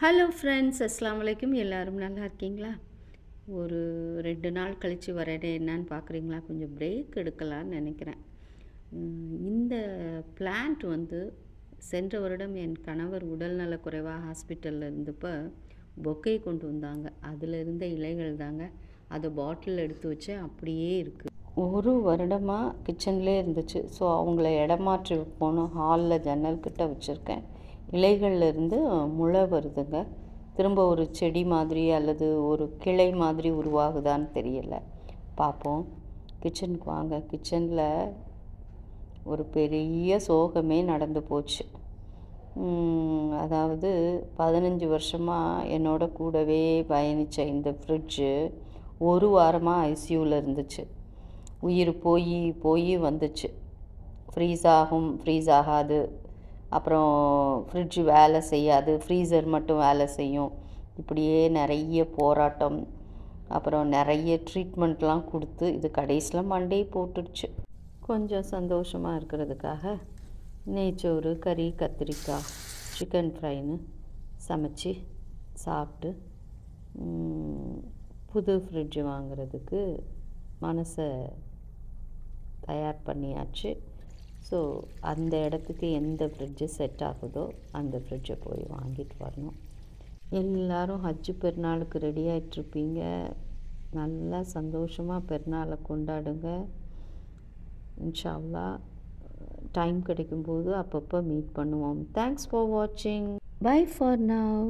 Hello friends அஸ்லாம் வலைக்கும் எல்லோரும் நல்லா இருக்கீங்களா? ஒரு ரெண்டு நாள் கழித்து வரேன் என்னன்னு பார்க்குறீங்களா? கொஞ்சம் பிரேக் எடுக்கலான்னு நினைக்கிறேன். இந்த பிளான்ட் வந்து சென்ற வருடம் என் கணவர் உடல்நலக் குறைவாக ஹாஸ்பிட்டலில் இருந்தப்போ பொக்கே கொண்டு வந்தாங்க. அதில் இருந்த இலைகள் தாங்க. அதை பாட்டில் எடுத்து வச்சு அப்படியே இருக்குது ஒரு வருடமாக கிச்சன்லேயே இருந்துச்சு. ஸோ அவங்கள இடமாற்றி போகணும் ஹாலில் ஜன்னல் கிட்ட வச்சுருக்கேன். இலைகள்லேருந்து முளை வருதுங்க. திரும்ப ஒரு செடி மாதிரி அல்லது ஒரு கிளை மாதிரி உருவாகுதான்னு தெரியல. பார்ப்போம். கிச்சனுக்கு வாங்க. கிச்சனில் ஒரு பெரிய சோகமே நடந்து போச்சு. அதாவது பதினஞ்சு வருஷமாக என்னோட கூடவே பயணித்த இந்த ஃப்ரிட்ஜு ஒரு வாரமாக ஐசியூவில் இருந்துச்சு. உயிர் போய் போய் வந்துச்சு. ஃப்ரீஸ் ஆகும் ஃப்ரீஸ் ஆகாது அப்புறம் ஃப்ரிட்ஜ் வேலை செய்யாது ஃப்ரீசர் மட்டும் வேலை செய்யும். இப்படியே நிறைய போராட்டம் அப்புறம் நிறைய ட்ரீட்மெண்ட்லாம் கொடுத்து இது கடைசியில் மண்டே போட்டுடுச்சு. கொஞ்சம் சந்தோஷமாக இருக்கிறதுக்காக நெய்ச்சோறு கறி கத்திரிக்காய் சிக்கன் ஃப்ரைன்னு சமைச்சு சாப்பிட்டு புது ஃப்ரிட்ஜ் வாங்குறதுக்கு மனசை தயார் பண்ணியாச்சு. ஸோ அந்த இடத்துக்கு எந்த ஃப்ரிட்ஜு செட் ஆகுதோ அந்த ஃப்ரிட்ஜை போய் வாங்கிட்டு வரணும். எல்லாரும் ஹஜ்ஜு பெருநாளுக்கு ரெடி ஆகிட்ருப்பீங்க நல்லா சந்தோஷமாக பெருநாளை கொண்டாடுங்க. இன்ஷா டைம் கிடைக்கும்போது அப்பப்போ மீட் பண்ணுவோம். தேங்க்ஸ் ஃபார் வாட்சிங் பை ஃபார் நவ்